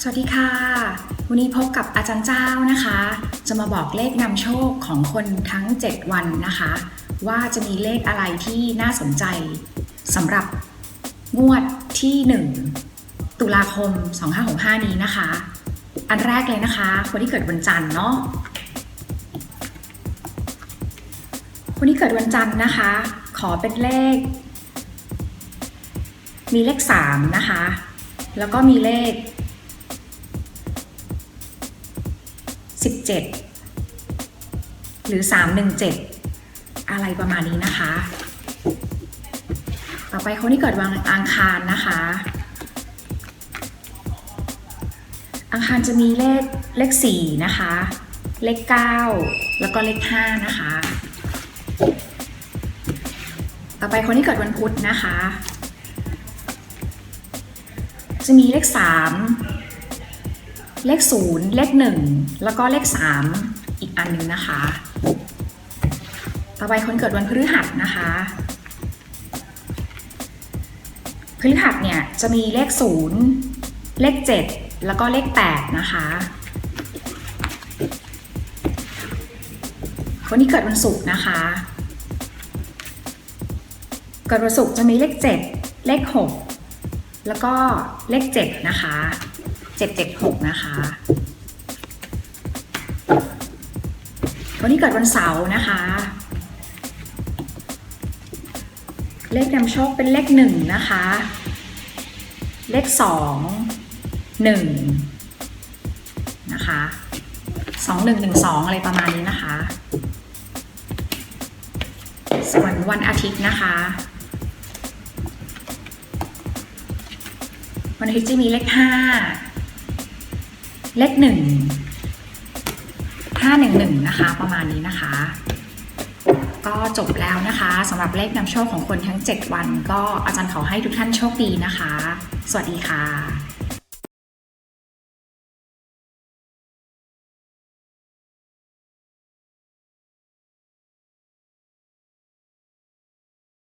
สวัสดีค่ะ วันนี้พบกับอาจารย์เจ้านะคะ จะมาบอกเลขนำโชคของคนทั้ง 7 วันนะคะ ว่าจะมีเลขอะไรที่น่าสนใจสำหรับงวดที่ 1 ตุลาคม 2565 นี้นะคะ อันแรกเลยนะคะ คนที่เกิดวันจันทร์เนาะคนที่เกิดวันจันทร์นะคะ ขอเป็นเลข มีเลข 3 นะคะ แล้วก็มีเลข 17 หรือ 317 อะไรประมาณนี้นะคะ ต่อไปคนที่เกิดวันอังคารนะคะ อังคารจะมีเลขเลข 4 นะคะ เลข 9 แล้วก็เลข 5 นะคะ ต่อไปคนที่เกิดวันพุธนะคะ จะมีเลข 3 เลข 0 เลข 1 แล้วก็เลข 3 อีกอันหนึงนะคะ ต่อไปคนเกิดวันพฤหัสนะคะ พฤหัสเนี่ยจะมีเลข 0 เลข 7 แล้วก็เลข 8 นะคะ คนที่เกิดวันศุกร์นะคะ เกิดวันศุกร์จะมีเลข 7 เลข 6 แล้วก็เลข 7 นะคะ 776 นะคะคนที่เกิดวันเสาร์นะคะ เลขนำโชคเป็นเลข1นะคะ เลข2 1นะคะ2 1 1 2อะไรประมาณนี้นะคะ ส่วนวันอาทิตย์นะคะวันอาทิตย์จะมีเลขห้า เลขหนึ่งห้าหนึ่งหนึ่งนะคะ ประมาณนี้นะคะ ก็จบแล้วนะคะสำหรับเลขนำโชคของคนทั้ง 7 วัน ก็อาจารย์ขอให้ทุกท่านโชคดีนะคะ สวัสดีค่ะ